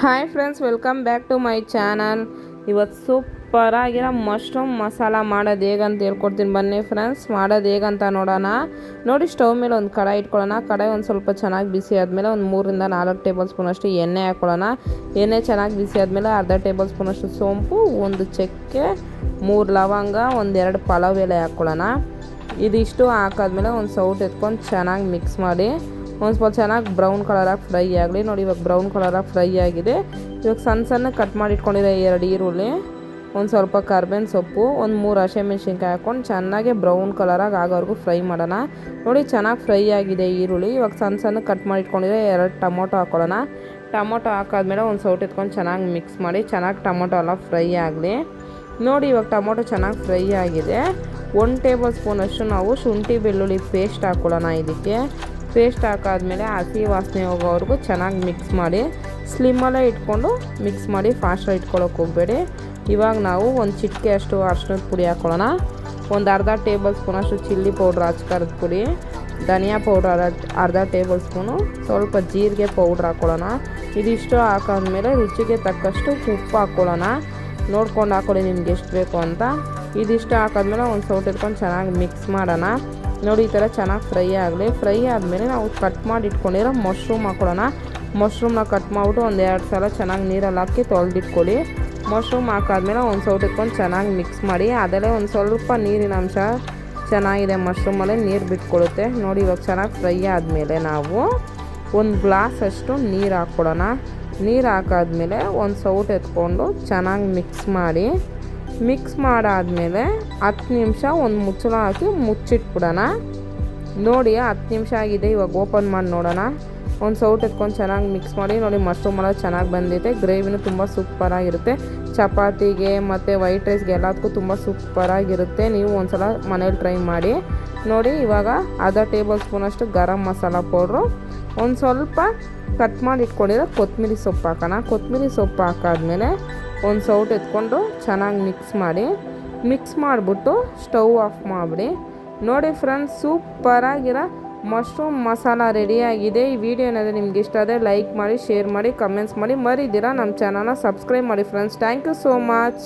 Hi friends welcome back to my channel ಇವತ್ತು ಸೂಪರಾಗಿರೋ mushroom masala ಮಾಡೋದು ಹೇಗಂತ ಹೇಳ್ಕೊಡ್ತೀನಿ ಬನ್ನಿ ಫ್ರೆಂಡ್ಸ್ ಮಾಡೋದು ಹೇಗಂತ ನೋಡೋಣ. ನೋಡಿ ಸ್ಟವ್ ಮೇಲೆ ಒಂದು ಕಡಾಯಿ ಇಟ್ಕೊಳ್ಳೋಣ. ಕಡಾಯಿ ಒಂದು ಸ್ವಲ್ಪ ಚೆನ್ನಾಗಿ ಬಿಸಿ ಆದಮೇಲೆ ಒಂದು ಮೂರಿಂದ ನಾಲ್ಕು ಟೇಬಲ್ ಸ್ಪೂನಷ್ಟು ಎಣ್ಣೆ ಹಾಕ್ಕೊಳ್ಳೋಣ ಎಣ್ಣೆ ಚೆನ್ನಾಗಿ ಬಿಸಿ ಆದಮೇಲೆ ಅರ್ಧ ಟೇಬಲ್ ಸ್ಪೂನಷ್ಟು ಸೋಂಪು, ಒಂದು ಚಕ್ಕೆ, ಮೂರು ಲವಂಗ ಒಂದೆರಡು ಪಲಾವ್ ಎಲೆ ಹಾಕ್ಕೊಳ್ಳೋಣ ಇದಿಷ್ಟು ಹಾಕಾದ್ಮೇಲೆ ಒಂದು ಸೌಟ್ ಎತ್ಕೊಂಡು ಚೆನ್ನಾಗಿ ಮಿಕ್ಸ್ ಮಾಡಿ. ಒಂದು ಸ್ವಲ್ಪ ಚೆನ್ನಾಗಿ ಬ್ರೌನ್ ಕಲರಾಗಿ ಫ್ರೈ ಆಗಲಿ. ನೋಡಿ ಇವಾಗ ಬ್ರೌನ್ ಕಲರಾಗಿ ಫ್ರೈ ಆಗಿದೆ. ಇವಾಗ ಸಣ್ಣ ಸಣ್ಣ ಕಟ್ ಮಾಡಿ ಇಟ್ಕೊಂಡಿರೋ ಎರಡು ಈರುಳ್ಳಿ, ಒಂದು ಸ್ವಲ್ಪ ಕರ್ಬೇವಿನ ಸೊಪ್ಪು, ಒಂದು ಮೂರು ಹಸಿಮೆಣ್ಸಿನ್ಕಾಯಿ ಹಾಕ್ಕೊಂಡು ಚೆನ್ನಾಗಿ ಬ್ರೌನ್ ಕಲರಾಗಿ ಆಗೋವರೆಗೂ ಫ್ರೈ ಮಾಡೋಣ. ನೋಡಿ ಚೆನ್ನಾಗಿ ಫ್ರೈ ಆಗಿದೆ ಈರುಳ್ಳಿ. ಇವಾಗ ಸಣ್ಣ ಸಣ್ಣ ಕಟ್ ಮಾಡಿ ಇಟ್ಕೊಂಡಿರೋ ಎರಡು ಟೊಮೊಟೊ ಹಾಕ್ಕೊಳ್ಳೋಣ ಟೊಮೊಟೊ ಹಾಕಾದ್ಮೇಲೆ ಒಂದು ಸೌಟ್ ಎತ್ಕೊಂಡು ಚೆನ್ನಾಗಿ ಮಿಕ್ಸ್ ಮಾಡಿ ಚೆನ್ನಾಗಿ ಟೊಮೊಟೊ ಎಲ್ಲ ಫ್ರೈ ಆಗಲಿ. ನೋಡಿ ಇವಾಗ ಟೊಮೊಟೊ ಚೆನ್ನಾಗಿ ಫ್ರೈ ಆಗಿದೆ. ಒನ್ ಟೇಬಲ್ ಸ್ಪೂನಷ್ಟು ನಾವು ಶುಂಠಿ ಬೆಳ್ಳುಳ್ಳಿ ಪೇಸ್ಟ್ ಹಾಕ್ಕೊಳ್ಳೋಣ ಇದಕ್ಕೆ. ಪೇಸ್ಟ್ ಹಾಕಾದ್ಮೇಲೆ ಹಸಿ ವಾಸನೆ ಹೋಗೋವರೆಗೂ ಚೆನ್ನಾಗಿ ಮಿಕ್ಸ್ ಮಾಡಿ ಸ್ಲಿಮ್ಮಲ್ಲೇ ಇಟ್ಕೊಂಡು ಮಿಕ್ಸ್ ಮಾಡಿ ಫಾಸ್ಟಾಗಿ ಇಟ್ಕೊಳ್ಳೋಕೆ ಹೋಗಬೇಡಿ. ಇವಾಗ ನಾವು ಒಂದು ಚಿಟಿಕೆ ಅಷ್ಟು ಅರ್ಶಿನದ ಪುಡಿ ಹಾಕ್ಕೊಳ್ಳೋಣ ಒಂದು ಅರ್ಧ ಟೇಬಲ್ ಸ್ಪೂನಷ್ಟು ಚಿಲ್ಲಿ ಪೌಡ್ರ್ ಹಚ್ಕರದ ಪುಡಿ, ಧನಿಯಾ ಪೌಡ್ರ್ ಅರ್ಧ ಟೇಬಲ್ ಸ್ಪೂನು ಸ್ವಲ್ಪ ಜೀರಿಗೆ ಪೌಡ್ರ್ ಹಾಕ್ಕೊಳ್ಳೋಣ ಇದಿಷ್ಟು ಹಾಕಾದ್ಮೇಲೆ ರುಚಿಗೆ ತಕ್ಕಷ್ಟು ಉಪ್ಪು ಹಾಕ್ಕೊಳ್ಳೋಣ ನೋಡ್ಕೊಂಡು ಹಾಕೊಳ್ಳಿ ನಿಮ್ಗೆ ಎಷ್ಟು ಬೇಕು ಅಂತ. ಇದಿಷ್ಟು ಹಾಕಾದ್ಮೇಲೆ ಒಂದು ಸೌಟ್ ಇಟ್ಕೊಂಡು ಚೆನ್ನಾಗಿ ಮಿಕ್ಸ್ ಮಾಡೋಣ. ನೋಡಿ, ಈ ಥರ ಚೆನ್ನಾಗಿ ಫ್ರೈ ಆಗಲಿ. ಫ್ರೈ ಆದಮೇಲೆ ನಾವು ಕಟ್ ಮಾಡಿ ಇಟ್ಕೊಂಡಿರೋ ಮಶ್ರೂಮ್ ಹಾಕೊಳ್ಳೋಣ. ಮಶ್ರೂಮ್ನ ಕಟ್ ಮಾಡಿಬಿಟ್ಟು ಒಂದು ಎರಡು ಸಲ ಚೆನ್ನಾಗಿ ನೀರಲ್ಲಿ ಹಾಕಿ ತೊಳೆದಿಟ್ಕೊಳ್ಳಿ. ಮಶ್ರೂಮ್ ಹಾಕಾದ್ಮೇಲೆ ಒಂದು ಸೌಟ್ ಇಟ್ಕೊಂಡು ಚೆನ್ನಾಗಿ ಮಿಕ್ಸ್ ಮಾಡಿ. ಅದರಲ್ಲೇ ಒಂದು ಸ್ವಲ್ಪ ನೀರಿನ ಅಂಶ ಚೆನ್ನಾಗಿದೆ ಮಶ್ರೂಮಲ್ಲೇ ನೀರು ಬಿಟ್ಕೊಳುತ್ತೆ ನೋಡಿ, ಇವಾಗ ಚೆನ್ನಾಗಿ ಫ್ರೈ ಆದಮೇಲೆ ನಾವು ಒಂದು ಗ್ಲಾಸ್ ಅಷ್ಟು ನೀರು ಹಾಕ್ಕೊಡೋಣ ನೀರು ಹಾಕಾದ್ಮೇಲೆ ಒಂದು ಸೌಟ್ ಎತ್ಕೊಂಡು ಚೆನ್ನಾಗಿ ಮಿಕ್ಸ್ ಮಾಡಿ ಮಿಕ್ಸ್ ಮಾಡಾದಮೇಲೆ ಹತ್ತು ನಿಮಿಷ ಒಂದು ಮುಚ್ಚಳ ಹಾಕಿ ಮುಚ್ಚಿಟ್ಬಿಡೋಣ. ನೋಡಿ, ಹತ್ತು ನಿಮಿಷ ಆಗಿದೆ, ಇವಾಗ ಓಪನ್ ಮಾಡಿ ನೋಡೋಣ. ಒಂದು ಸೌಟ್ ಎತ್ಕೊಂಡು ಚೆನ್ನಾಗಿ ಮಿಕ್ಸ್ ಮಾಡಿ, ನೋಡಿ, ಮಶ್ರೂಮ್ ಎಲ್ಲ ಚೆನ್ನಾಗಿ ಬಂದಿದೆ. ಗ್ರೇವಿನೂ ತುಂಬ ಸೂಪರಾಗಿರುತ್ತೆ ಚಪಾತಿಗೆ ಮತ್ತು ವೈಟ್ ರೈಸ್ಗೆ ಎಲ್ಲದಕ್ಕೂ ತುಂಬ ಸೂಪರಾಗಿರುತ್ತೆ ನೀವು ಒಂದು ಸಲ ಮನೇಲಿ ಟ್ರೈ ಮಾಡಿ. ನೋಡಿ, ಇವಾಗ ಅರ್ಧ ಟೇಬಲ್ ಸ್ಪೂನಷ್ಟು ಗರಂ ಮಸಾಲ ಪೌಡ್ರು ಒಂದು ಸ್ವಲ್ಪ ಕಟ್ ಮಾಡಿ ಇಟ್ಕೊಂಡಿರೋ ಕೊತ್ತಂಬರಿ ಸೊಪ್ಪು ಹಾಕೋಣ. ಕೊತ್ತಂಬರಿ ಸೊಪ್ಪು ಹಾಕಾದ್ಮೇಲೆ ಒಂದು ಸೌಟ್ ಎತ್ಕೊಂಡು ಚೆನ್ನಾಗಿ ಮಿಕ್ಸ್ ಮಾಡಿ, ಮಿಕ್ಸ್ ಮಾಡಿಬಿಟ್ಟು ಸ್ಟವ್ ಆಫ್ ಮಾಡಿಬಿಡಿ. ನೋಡಿ ಫ್ರೆಂಡ್ಸ್, ಸೂಪರಾಗಿರೋ ಮಶ್ರೂಮ್ ಮಸಾಲ ರೆಡಿಯಾಗಿದೆ ಈ ವಿಡಿಯೋ ಏನಾದರೂ ನಿಮ್ಗೆ ಇಷ್ಟ ಆದರೆ ಲೈಕ್ ಮಾಡಿ, ಶೇರ್ ಮಾಡಿ, ಕಮೆಂಟ್ಸ್ ಮಾಡಿ ಮರಿದಿರಾ ನಮ್ಮ ಚಾನಲ್ನ ಸಬ್ಸ್ಕ್ರೈಬ್ ಮಾಡಿ friends. Thank you so much.